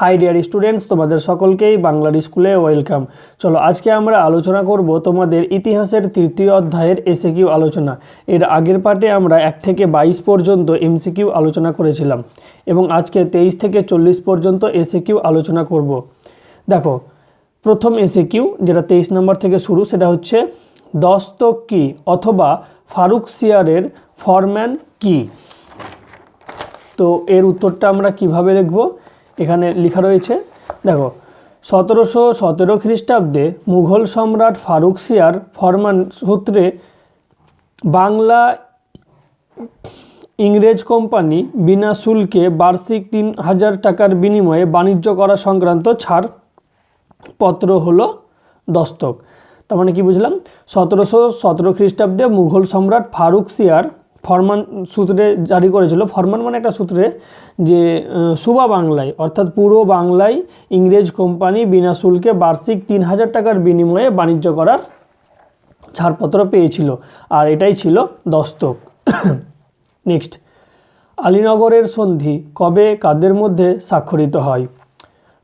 High dear students তোমাদের সকলকেই বাংলার স্কুলে ওয়েলকাম চলো, আজকে আমরা আলোচনা করব তোমাদের ইতিহাসের তৃতীয় অধ্যায়ের এসএকিউ আলোচনা। এর আগের পার্টে আমরা এক থেকে বাইশ পর্যন্ত এমসিকিউ আলোচনা করেছিলাম এবং আজকে তেইশ থেকে চল্লিশ পর্যন্ত এসএকিউ আলোচনা করব। দেখো, প্রথম এসএকিউ যেটা তেইশ নম্বর থেকে শুরু, সেটা হচ্ছে, দস্তক কি অথবা ফারুক সিয়ারের ফরম্যান কি? তো এর উত্তরটা আমরা কীভাবে লিখব? এখানে লেখা রয়েছে, দেখো, সতেরোশো সতেরো খ্রিস্টাব্দে মুঘল সম্রাট ফারুক সিয়ার ফরমান সূত্রে বাংলা ইংরেজ কোম্পানি বিনা শুল্কে বার্ষিক তিন হাজার টাকার বিনিময়ে বাণিজ্য করা সংক্রান্ত ছাড় পত্র হলো দস্তক। তার মানে কি বুঝলাম? সতেরোশো সতেরো খ্রিস্টাব্দে মুঘল সম্রাট ফারুক সিয়ার ফরমান সূত্রে জারি করেছিল। ফরমান মানে একটা সূত্রে যে সুবা বাংলায়, অর্থাৎ পুরো বাংলায় ইংরেজ কোম্পানি বিনা শুল্কে বার্ষিক তিন হাজার টাকার বিনিময়ে বাণিজ্য করার ছাড়পত্র পেয়েছিল। আর এটাই ছিল দস্তক। নেক্সট আলীনগরের সন্ধি কবে কাদের মধ্যে স্বাক্ষরিত হয়?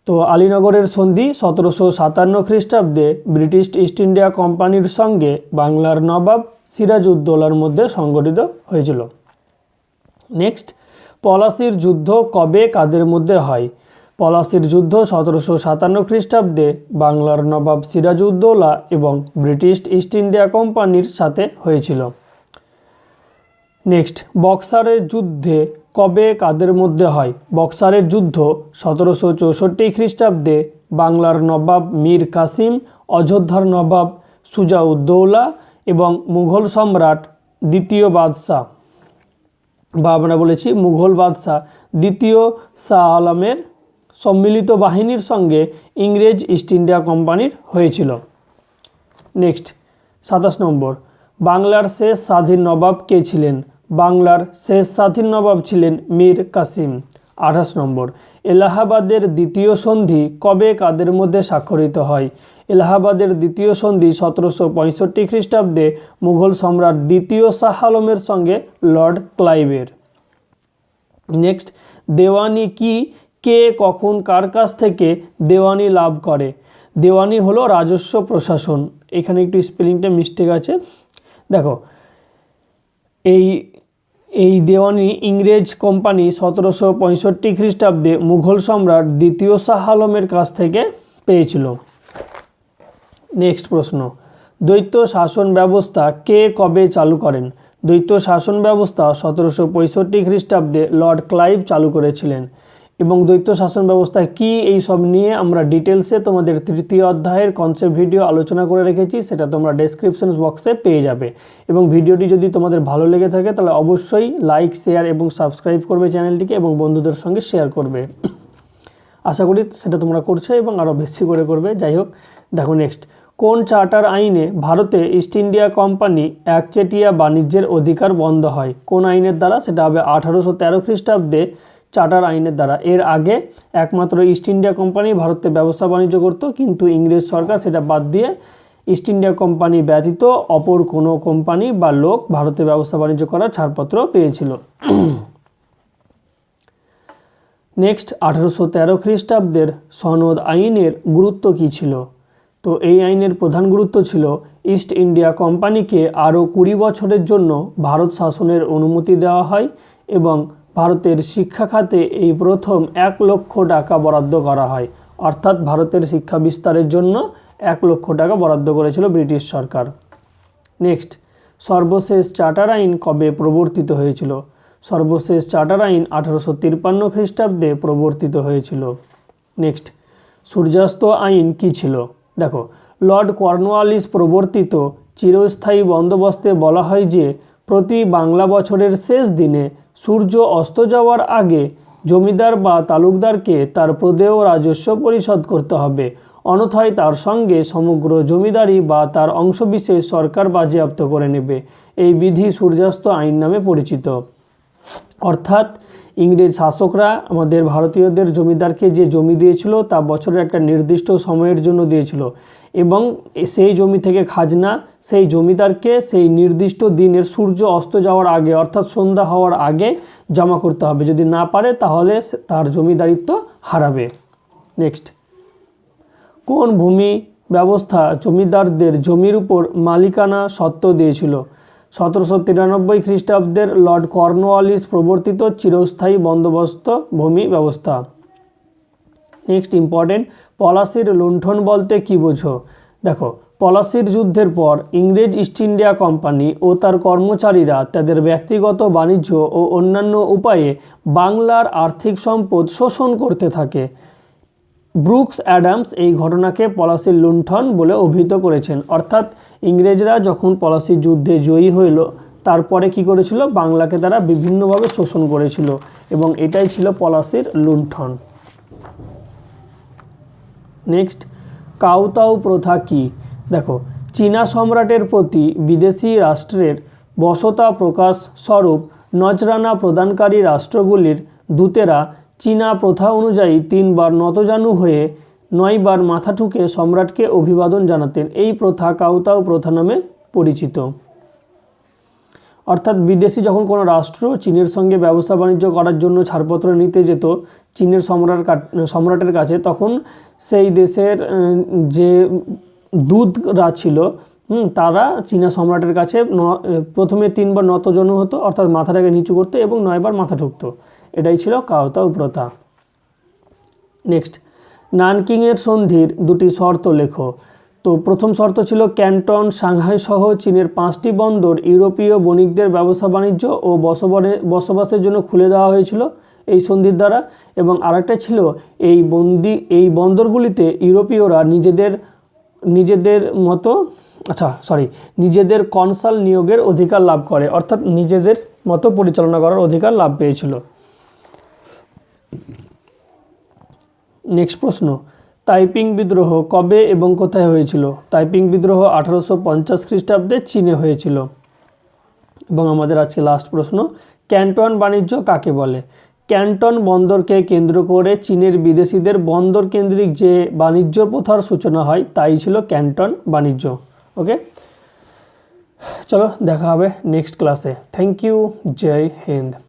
তো আলীনগরের সন্ধি সতেরোশো সাতান্ন খ্রিস্টাব্দে ব্রিটিশ ইস্ট ইন্ডিয়া কোম্পানির সঙ্গে বাংলার নবাব সিরাজউদ্দৌলার মধ্যে সংগঠিত হয়েছিল। নেক্সট, পলাশির যুদ্ধ কবে কাদের মধ্যে হয়? পলাশির যুদ্ধ সতেরোশো সাতান্ন খ্রিস্টাব্দে বাংলার নবাব সিরাজউদ্দৌলা এবং ব্রিটিশ ইস্ট ইন্ডিয়া কোম্পানির সাথে হয়েছিল। নেক্সট, বক্সারের যুদ্ধে কবে কাদের মধ্যে হয়? বক্সারের যুদ্ধ সতেরোশো চৌষট্টি খ্রিস্টাব্দে বাংলার নবাব মীর কাসিম, অযোধ্যার নবাব সুজাউদ্দৌলা এবং মুঘল সম্রাট দ্বিতীয় বাদশাহ। বা আমরা বলেছি, মুঘল বাদশাহ দ্বিতীয় শাহ আলমের সম্মিলিত বাহিনীর সঙ্গে ইংরেজ ইস্ট ইন্ডিয়া কোম্পানির হয়েছিল। নেক্সট, সাতাশ নম্বর। বাংলার শেষ স্বাধীন নবাব কে ছিলেন? বাংলার শেষ স্বাধীন নবাব ছিলেন মীর কাসিম। আঠাশ নম্বর, এলাহাবাদের দ্বিতীয় সন্ধি কবে কাদের মধ্যে স্বাক্ষরিত হয়? এলাহাবাদের দ্বিতীয় সন্ধি সতেরোশো পঁয়ষট্টি খ্রিস্টাব্দে মুঘল সম্রাট দ্বিতীয় শাহ আলমের সঙ্গে লর্ড ক্লাইভের। নেক্সট, দেওয়ানি কি, কে, কখন, কার কাছ থেকে দেওয়ানি লাভ করে? দেওয়ানি হলো রাজস্ব প্রশাসন। এখানে একটু স্পেলিংটা মিস্টেক আছে। দেখো, এই এই দেওয়ানি ইংরেজ কোম্পানি সতেরোশো পঁয়ষট্টি খ্রিস্টাব্দে মুঘল সম্রাট দ্বিতীয় শাহ আলমের কাছ থেকে পেয়েছিল। নেক্সট প্রশ্ন। দ্বৈত শাসন ব্যবস্থা কে কবে চালু করেন? দ্বৈত শাসন ব্যবস্থা সতেরোশো পঁয়ষট্টি খ্রিস্টাব্দে লর্ড ক্লাইভ চালু করেছিলেন। এবং দ্বৈত শাসন ব্যবস্থা কি এই সব নিয়ে আমরা ডিটেলসে তোমাদের তৃতীয় অধ্যায়ের কনসেপ্ট ভিডিও আলোচনা করে রেখেছি, সেটা তোমরা ডেসক্রিপশন বক্সে পেয়ে যাবে। এবং ভিডিওটি যদি তোমাদের ভালো লেগে থাকে, তাহলে অবশ্যই লাইক শেয়ার এবং সাবস্ক্রাইব করবে চ্যানেলটিকে এবং বন্ধুদের সঙ্গে শেয়ার করবে। আশা করি সেটা তোমরা করছ এবং আরও বেশি করে করবে। যাই হোক, দেখো নেক্সট কোন চার্টার আইনে ভারতে ইস্ট ইন্ডিয়া কোম্পানি একচেটিয়া বাণিজ্যের অধিকার বন্ধ হয়? কোন আইনের দ্বারা? সেটা হবে আঠারোশো তেরো খ্রিস্টাব্দে চার্টার আইনের দ্বারা। এর আগে একমাত্র ইস্ট ইন্ডিয়া কোম্পানি ভারতে ব্যবসা বাণিজ্য করতো, কিন্তু ইংরেজ সরকার সেটা বাদ দিয়ে ইস্ট ইন্ডিয়া কোম্পানি ব্যতীত অপর কোনো কোম্পানি বা লোক ভারতে ব্যবসা বাণিজ্য করার ছাড়পত্র পেয়েছিল। নেক্সট, আঠারোশো তেরো খ্রিস্টাব্দের সনদ আইনের গুরুত্ব কী ছিল? তো এই আইনের প্রধান গুরুত্ব ছিল ইস্ট ইন্ডিয়া কোম্পানিকে আরও কুড়ি বছরের জন্য ভারত শাসনের অনুমতি দেওয়া হয় এবং ভারতের শিক্ষা খাতে এই প্রথম এক লক্ষ টাকা বরাদ্দ করা হয়। অর্থাৎ ভারতের শিক্ষা বিস্তারের জন্য এক লক্ষ টাকা বরাদ্দ করেছিল ব্রিটিশ সরকার। নেক্সট, সর্বশেষ চার্টার আইন কবে প্রবর্তিত হয়েছিল? সর্বশেষ চার্টার আইন আঠারোশো তিপ্পান্ন খ্রিস্টাব্দে প্রবর্তিত হয়েছিল। নেক্সট, সূর্যাস্ত আইন কি ছিল? দেখো, লর্ড কর্নওয়ালিস প্রবর্তিত চিরস্থায়ী বন্দোবস্তে বলা হয় যে প্রতি বাংলা বছরের শেষ দিনে সূর্য অস্ত যাওয়ার আগে জমিদার বা তালুকদারকে তার প্রদেয় রাজস্ব পরিশোধ করতে হবে। অনথায় তার সঙ্গে সমগ্র জমিদারি বা তার অংশবিশেষ সরকার বাজেয়াপ্ত করে নেবে। এই বিধি সূর্যাস্ত আইন নামে পরিচিত। অর্থাৎ ইংরেজ শাসকরা আমাদের ভারতীয়দের জমিদারকে যে জমি দিয়েছিল, তা বছরের একটা নির্দিষ্ট সময়ের জন্য দিয়েছিল এবং সেই জমি থেকে খাজনা, সেই জমিদারকে সেই নির্দিষ্ট দিনের সূর্য অস্ত যাওয়ার আগে, অর্থাৎ সন্ধ্যা হওয়ার আগে জমা করতে হবে। যদি না পারে, তাহলে তার জমিদারিত্ব হারাবে। নেক্সট। কোন ভূমি ব্যবস্থা জমিদারদের জমির উপর মালিকানা সত্ত্ব দিয়েছিল? সতেরোশো তিরানব্বই খ্রিস্টাব্দের লর্ড কর্নওয়ালিস প্রবর্তিত চিরস্থায়ী বন্দোবস্ত ভূমি ব্যবস্থা। নেক্সট, ইম্পর্টেন্ট, পলাশির লুণ্ঠন বলতে কি বোঝো? দেখো, পলাশির যুদ্ধের পর ইংরেজ ইস্ট ইন্ডিয়া কোম্পানি ও তার কর্মচারীরা তাদের ব্যক্তিগত বাণিজ্য ও অন্যান্য উপায়ে বাংলার আর্থিক সম্পদ শোষণ করতে থাকে। ব্রুকস অ্যাডামস এই ঘটনাকে পলাশির লুণ্ঠন বলে অভিহিত করেছেন। অর্থাৎ ইংরেজরা যখন পলাশির যুদ্ধে জয়ী হইল, তারপরে কি করেছিল? বাংলাকে তারা বিভিন্নভাবে শোষণ করেছিল এবং এটাই ছিল পলাশির লুণ্ঠন। নেক্সট, কাউতাউ প্রথা কি? দেখো, চীনা সম্রাটের প্রতি বিদেশি রাষ্ট্রের বসতা প্রকাশ স্বরূপ নজরানা প্রদানকারী রাষ্ট্রগুলির দূতেরা চীনা প্রথা অনুযায়ী তিনবার নতজানু হয়ে নয়বার মাথা ঠুকে সম্রাটকে অভিবাদন জানাতেন। এই প্রথা কাউতাউ প্রথা নামে পরিচিত। অর্থাৎ বিদেশি যখন কোনো রাষ্ট্র চীনের সঙ্গে ব্যবসা বাণিজ্য করার জন্য ছাড়পত্র নিতে যেত চীনের সম্রাট সম্রাটের কাছে, তখন সেই দেশের যে দূতরা ছিল তারা চীনা সম্রাটের কাছে প্রথমে তিনবার নতজনু হতো, অর্থাৎ মাথাটাকে নিচু করতো এবং নয়বার মাথা ঠুকতো। এটাই ছিল কাওতাও প্রথা। নেক্সট। নানকিংয়ের সন্ধির দুটি শর্ত লেখো। তো প্রথম শর্ত ছিল ক্যান্টন, সাংহাই সহ চীনের পাঁচটি বন্দর ইউরোপীয় বণিকদের ব্যবসা বাণিজ্য ও বসবানে, বসবাসের জন্য খুলে দেওয়া হয়েছিল এই সন্ধির দ্বারা এবং আরেকটা ছিল এই বন্দি, এই বন্দরগুলিতে ইউরোপীয়রা নিজেদের নিজেদের মতো আচ্ছা সরি নিজেদের কনসাল নিয়োগের অধিকার লাভ করে, অর্থাৎ নিজেদের মতো পরিচালনা করার অধিকার লাভ পেয়েছিল। নেক্সট প্রশ্ন, তাইপিং বিদ্রোহ কবে এবং কোথায় হয়েছিল? তাইপিং বিদ্রোহ আঠারোশো পঞ্চাশ খ্রিস্টাব্দে চীনে হয়েছিল। এবং আমাদের আজকে লাস্ট প্রশ্ন, ক্যান্টন বাণিজ্য কাকে বলে? ক্যান্টন বন্দরকে কেন্দ্র করে চীনের বিদেশিদের বন্দর কেন্দ্রিক যে বাণিজ্য প্রথার সূচনা হয়, তাই ছিল ক্যান্টন বাণিজ্য। ওকে চলো, দেখা হবে নেক্সট ক্লাসে থ্যাংক ইউ জয় হিন্দ।